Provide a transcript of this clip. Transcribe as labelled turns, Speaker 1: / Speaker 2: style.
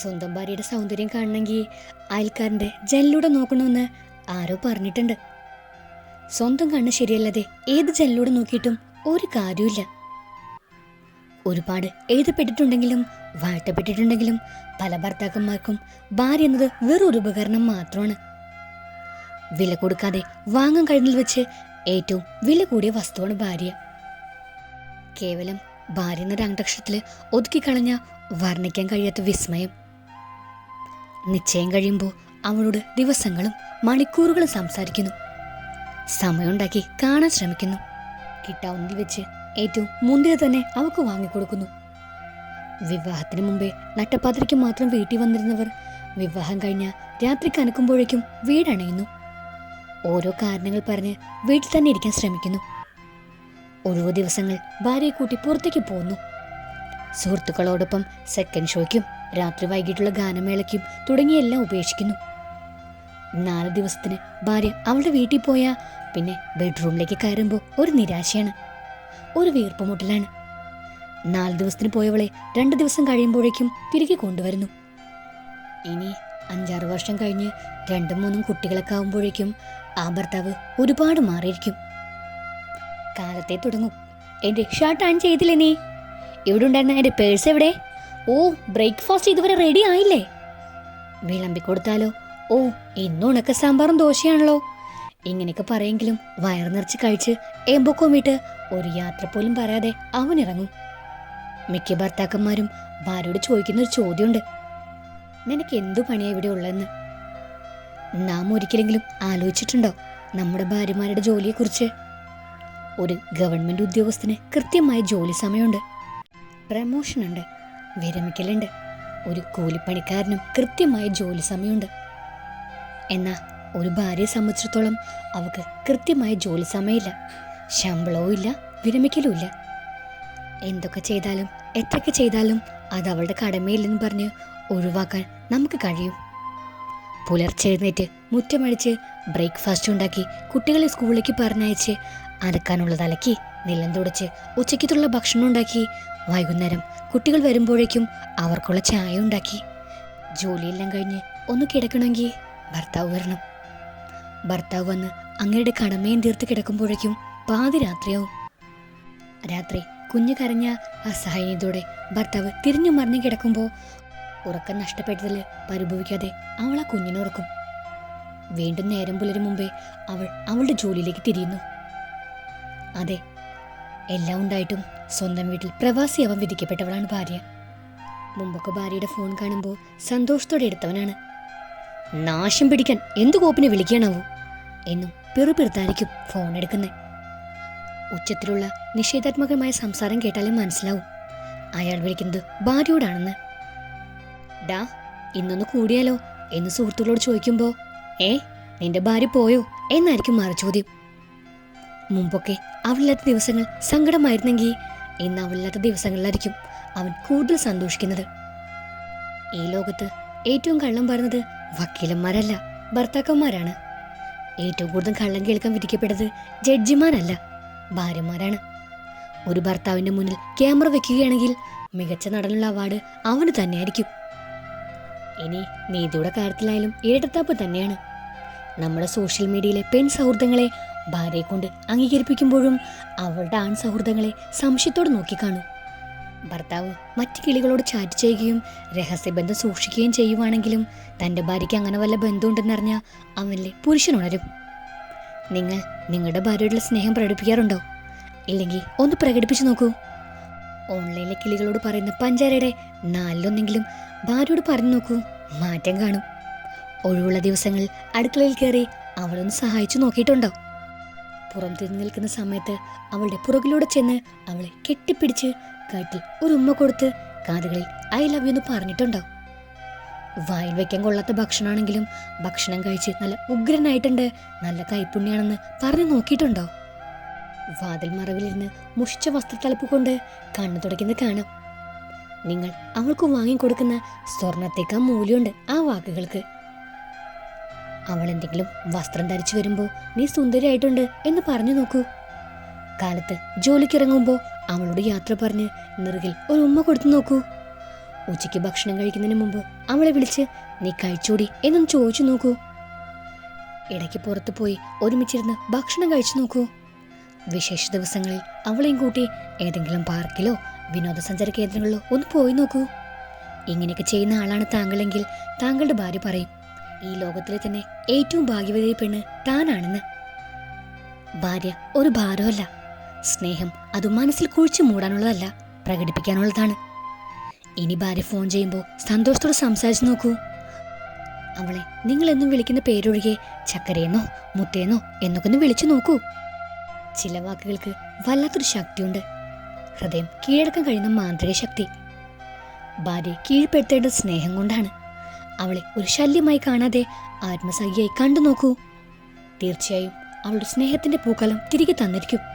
Speaker 1: സ്വന്തം ഭാര്യയുടെ സൗന്ദര്യം കാണണമെങ്കിൽ അയൽക്കാരന്റെ ജനലിലൂടെ നോക്കണമെന്ന് ആരോ പറഞ്ഞിട്ടുണ്ട്. സ്വന്തം കണ്ണ് ശരിയല്ലാതെ ഏത് ജനലിലൂടെ നോക്കിയിട്ടും ഒരു കാര്യമില്ല ഒരുപാട് എഴുതപ്പെട്ടിട്ടുണ്ടെങ്കിലും വാഴ്ത്തപ്പെട്ടിട്ടുണ്ടെങ്കിലും പല ഭർത്താക്കന്മാർക്കും ഭാര്യ എന്നത് വെറൊരു ഉപകരണം മാത്രമാണ്. വില കൊടുക്കാതെ വാങ്ങാൻ കഴിഞ്ഞതിൽ വെച്ച് ഏറ്റവും വില കൂടിയ വസ്തുവാണ് ഭാര്യ. കേവലം ഭാര്യ എന്ന രണ്ടക്ഷരത്തിൽ ഒതുക്കിക്കളഞ്ഞ വർണിക്കാൻ കഴിയാത്ത വിസ്മയം. നിശ്ചയം കഴിയുമ്പോൾ അവളോട് ദിവസങ്ങളും മണിക്കൂറുകളും സംസാരിക്കുന്നു. സമയമുണ്ടാക്കി കാണാൻ ശ്രമിക്കുന്നു. കിട്ടാവുന്നതിൽ വെച്ച് ഏറ്റവും മുന്തിയ തന്നെ അവൾക്ക് വാങ്ങിക്കൊടുക്കുന്നു. വിവാഹത്തിന് മുമ്പേ നട്ടപ്പാത്രയ്ക്ക് മാത്രം വീട്ടിൽ വന്നിരുന്നവർ വിവാഹം കഴിഞ്ഞ രാത്രി കനക്കുമ്പോഴേക്കും വീടണയുന്നു ഓരോ കാരണങ്ങൾ പറഞ്ഞ് വീട്ടിൽ തന്നെ ഇരിക്കാൻ ശ്രമിക്കുന്നു. ഒഴിവു ദിവസങ്ങൾ ഭാര്യയെ കൂട്ടി പുറത്തേക്ക് പോകുന്നു സുഹൃത്തുക്കളോടൊപ്പം സെക്കൻഡ് ഷോയ്ക്കും രാത്രി വൈകിട്ടുള്ള ഗാനമേളയ്ക്കും തുടങ്ങിയെല്ലാം ഉപേക്ഷിക്കുന്നു. നാല് ദിവസത്തിന് ഭാര്യ അവളുടെ വീട്ടിൽ പോയാൽ പിന്നെ ബെഡ്റൂമിലേക്ക് കയറുമ്പോൾ ഒരു നിരാശയാണ്. ഒരു വീർപ്പുമുട്ടലാണ് നാല് ദിവസത്തിന് പോയവളെ രണ്ട് ദിവസം കഴിയുമ്പോഴേക്കും തിരികെ കൊണ്ടുവരുന്നു. ഇനി അഞ്ചാറ് വർഷം കഴിഞ്ഞ് രണ്ടും മൂന്നും കുട്ടികളൊക്കെ ആവുമ്പോഴേക്കും ആ ഭർത്താവ് ഒരുപാട് മാറിയിരിക്കും. കാലത്തെ തുടങ്ങും. എന്റെ ഷർട്ട് ആൺ ചെയ്തില്ലേ നീ? ഇവിടെ ഉണ്ടായിരുന്ന എന്റെ പേഴ്സ് എവിടെ? ഓ ബ്രേക്ക്ഫാസ്റ്റ് ഇതുവരെ റെഡി ആയില്ലേ? വിളമ്പി കൊടുത്താലോ? ഓ ഇന്നും ഉണക്ക സാമ്പാറും ദോശയാണല്ലോ. ഇങ്ങനെയൊക്കെ പറയെങ്കിലും വയർ നിറച്ച് കഴിച്ച് എമ്പൊക്കം വീട്ട് ഒരു യാത്ര പോലും പറയാതെ അവൻ ഇറങ്ങും. മിക്ക ഭർത്താക്കന്മാരും ഭാര്യയോട് ചോദിക്കുന്ന ഒരു ചോദ്യമുണ്ട്. നിനക്ക് എന്തു പണിയാ ഇവിടെ ഉള്ളതെന്ന്? നാം ഒരിക്കലെങ്കിലും ആലോചിച്ചിട്ടുണ്ടോ നമ്മുടെ ഭാര്യമാരുടെ ജോലിയെക്കുറിച്ച്? ഒരു ഗവൺമെന്റ് ഉദ്യോഗസ്ഥന് കൃത്യമായ ജോലി സമയമുണ്ട്. പ്രമോഷൻ ഉണ്ട് വിരമിക്കലുണ്ട്. ഒരു കൂലിപ്പണിക്കാരനും കൃത്യമായ ജോലി സമയമുണ്ട്. എന്നാൽ ഒരു ഭാര്യയെ സംബന്ധിച്ചിടത്തോളം അവൾക്ക് കൃത്യമായ ജോലി സമയമില്ല. ശമ്പളവും ഇല്ല വിരമിക്കലും ഇല്ല. എന്തൊക്കെ ചെയ്താലും എത്രയൊക്കെ ചെയ്താലും അത് അവളുടെ കടമയില്ലെന്ന് പറഞ്ഞ് ഒഴിവാക്കാൻ നമുക്ക് കഴിയും. പുലർച്ചെ എഴുന്നേറ്റ് മുറ്റമടിച്ച് ബ്രേക്ക്ഫാസ്റ്റ് ഉണ്ടാക്കി കുട്ടികളെ സ്കൂളിലേക്ക് പറഞ്ഞയച്ച് അരക്കാനുള്ളത് അലക്കി നിലം തുടച്ച് ഉച്ചയ്ക്കത്തുള്ള ഭക്ഷണം ഉണ്ടാക്കി വൈകുന്നേരം കുട്ടികൾ വരുമ്പോഴേക്കും അവർക്കുള്ള ചായ ഉണ്ടാക്കി. ജോലിയെല്ലാം കഴിഞ്ഞ് ഒന്ന് കിടക്കണമെങ്കിൽ ഭർത്താവ് വരണം. ഭർത്താവ് വന്ന് അങ്ങയുടെ കടമയും തീർത്ത് കിടക്കുമ്പോഴേക്കും പാതിരാത്രിയാവും രാത്രി കുഞ്ഞു കരഞ്ഞ അസഹായതയോടെ ഭർത്താവ് തിരിഞ്ഞു മറിഞ്ഞു കിടക്കുമ്പോൾ ഉറക്കം നഷ്ടപ്പെട്ടതിൽ പരിഭവിക്കാതെ അവൾ ആ കുഞ്ഞിനെ ഉറക്കും വീണ്ടും നേരം പുലരും മുമ്പേ അവൾ അവളുടെ ജോലിയിലേക്ക് തിരിയുന്നു. അതെ എല്ലാം ഉണ്ടായിട്ടും സ്വന്തം വീട്ടിൽ പ്രവാസി അവൻ വിധിക്കപ്പെട്ടവളാണ് ഭാര്യ. മുമ്പൊക്കെ ഭാര്യയുടെ ഫോൺ കാണുമ്പോൾ സന്തോഷത്തോടെ എടുത്തവനാണ്. നാശം പിടിക്കാൻ എന്തു കോപ്പിനെ വിളിക്കണാവോ എന്നും പിറുപിറുത്തായിരിക്കും ഫോൺ എടുക്കുന്നത് ഉച്ചത്തിലുള്ള നിഷേധാത്മകമായ സംസാരം കേട്ടാലേ മനസ്സിലാവും. അയാൾ വിളിക്കുന്നത് ഭാര്യയോടാണെന്ന്. ഡാ ഇന്നൊന്ന് കൂടിയാലോ? എന്ന് സുഹൃത്തുക്കളോട് ചോദിക്കുമ്പോൾ ഏ നിന്റെ ഭാര്യ പോയോ? എന്നായിരിക്കും മറുചോദ്യം. മുമ്പൊക്കെ അവളില്ലാത്ത ദിവസങ്ങൾ സങ്കടമായിരുന്നെങ്കിൽ ഇന്ന് അവളില്ലാത്ത ദിവസങ്ങളിലായിരിക്കും അവൻ കൂടുതൽ സന്തോഷിക്കുന്നത്. ഈ ലോകത്ത് ഏറ്റവും കള്ളം പറയുന്നത് വക്കീലന്മാരല്ല ഭർത്താക്കന്മാരാണ്. ഏറ്റവും കൂടുതൽ കള്ളം കേൾക്കാൻ വിധിക്കപ്പെട്ടത് ജഡ്ജിമാരല്ല ഭാര്യമാരാണ് ഒരു ഭർത്താവിന്റെ മുന്നിൽ ക്യാമറ വെക്കുകയാണെങ്കിൽ മികച്ച നടനുള്ള അവാർഡ് അവന് തന്നെയായിരിക്കും. ഇനി നീതിയുടെ കാര്യത്തിലായാലും ഇരട്ടത്താപ്പ് തന്നെയാണ്. നമ്മുടെ സോഷ്യൽ മീഡിയയിലെ പെൺ സൗഹൃദങ്ങളെ ഭാര്യയെ കൊണ്ട് അംഗീകരിപ്പിക്കുമ്പോഴും അവളുടെ ആൺ സൗഹൃദങ്ങളെ സംശയത്തോടെ നോക്കിക്കാണു. ഭർത്താവ് മറ്റു കിളികളോട് ചാറ്റ് ചെയ്യുകയും രഹസ്യബന്ധം സൂക്ഷിക്കുകയും ചെയ്യുവാണെങ്കിലും തന്റെ ഭാര്യയ്ക്ക് അങ്ങനെ വല്ല ബന്ധമുണ്ടെന്നറിഞ്ഞാൽ അവനിലെ പുരുഷനുണരും. നിങ്ങൾ നിങ്ങളുടെ ഭാര്യയോടുള്ള സ്നേഹം പ്രകടിപ്പിക്കാറുണ്ടോ? ഇല്ലെങ്കിൽ ഒന്ന് പ്രകടിപ്പിച്ചു നോക്കൂ. ഓൺലൈനിലെ കിളികളോട് പറയുന്ന പഞ്ചാരയുടെ നാലിലൊന്നെങ്കിലും ഭാര്യയോട് പറഞ്ഞു നോക്കൂ. മാറ്റം കാണും. ഒഴിവുള്ള ദിവസങ്ങളിൽ അടുക്കളയിൽ കയറി അവളൊന്ന് സഹായിച്ചു നോക്കിയിട്ടുണ്ടോ? പുറം തിരിഞ്ഞു നിൽക്കുന്ന സമയത്ത് അവളുടെ പുറകിലൂടെ ചെന്ന് അവളെ കെട്ടിപ്പിടിച്ച് കാട്ടിൽ ഒരു ഉമ്മ കൊടുത്ത് കാതുകളിൽ ഐ ലവ് യു എന്ന് പറഞ്ഞിട്ടുണ്ടാവും. വായിൽ വയ്ക്കാൻ കൊള്ളാത്ത ഭക്ഷണമാണെങ്കിലും ഭക്ഷണം കഴിച്ച് നല്ല ഉഗ്രനായിട്ടുണ്ട് നല്ല കൈപ്പുണ്യാണെന്ന് പറഞ്ഞു നോക്കിയിട്ടുണ്ടോ? വാതിൽ മറവിലിരുന്ന് മുഷിച്ച വസ്ത്രത്തലപ്പ് കൊണ്ട് കണ്ണു തുടയ്ക്കുന്നത് കാണാം. നിങ്ങൾ അവൾക്ക് വാങ്ങിക്കൊടുക്കുന്ന സ്വർണത്തേക്കാൾ മൂല്യമുണ്ട് ആ വാക്കുകൾക്ക്. അവൾ എന്തെങ്കിലും വസ്ത്രം ധരിച്ചു വരുമ്പോൾ നീ സുന്ദരിയായിട്ടുണ്ട് എന്ന് പറഞ്ഞു നോക്കൂ. കാലത്ത് ജോലിക്കിറങ്ങുമ്പോൾ അവളോട് യാത്ര പറഞ്ഞ് നിറുകിൽ ഒരു ഉമ്മ കൊടുത്തു നോക്കൂ. ഉച്ചയ്ക്ക് ഭക്ഷണം കഴിക്കുന്നതിന് മുമ്പ് അവളെ വിളിച്ച് നീ കഴിച്ചോടി എന്നും ചോദിച്ചു നോക്കൂ. ഇടയ്ക്ക് പുറത്തു പോയി ഒരുമിച്ചിരുന്ന് ഭക്ഷണം കഴിച്ചു നോക്കൂ. വിശേഷ ദിവസങ്ങളിൽ അവളെയും കൂട്ടി ഏതെങ്കിലും പാർക്കിലോ വിനോദസഞ്ചാര കേന്ദ്രങ്ങളിലോ ഒന്ന് പോയി നോക്കൂ. ഇങ്ങനെയൊക്കെ ചെയ്യുന്ന ആളാണ് താങ്കളെങ്കിൽ താങ്കളുടെ ഭാര്യ പറയും ഈ ലോകത്തിലെ തന്നെ ഏറ്റവും ഭാഗ്യവതി പെണ്ണ് താനാണെന്ന്. ഭാര്യ ഒരു ഭാരമല്ല സ്നേഹം അത് മനസ്സിൽ കുഴിച്ചു മൂടാനുള്ളതല്ല പ്രകടിപ്പിക്കാനുള്ളതാണ്. ഇനി ഭാര്യ ഫോൺ ചെയ്യുമ്പോൾ സന്തോഷത്തോടെ സംസാരിച്ചു നോക്കൂ. അവളെ നിങ്ങൾ എന്നും വിളിക്കുന്ന പേരൊഴികെ ചക്കരയെന്നോ മുത്തേന്നോ എന്നൊക്കെ ഒന്ന് വിളിച്ചു നോക്കൂ. ചില വാക്കുകൾക്ക് വല്ലാത്തൊരു ശക്തിയുണ്ട്. ഹൃദയം കീഴടക്കാൻ കഴിയുന്ന മാന്ത്രിക ശക്തി. ഭാര്യ കീഴ്പ്പെടുത്തേണ്ട സ്നേഹം കൊണ്ടാണ് അവളെ ഒരു ശല്യമായി കാണാതെ ആത്മസഖിയായി കണ്ടു നോക്കൂ തീർച്ചയായും അവളുടെ സ്നേഹത്തിന്റെ പൂക്കലം തിരികെ തന്നിരിക്കും.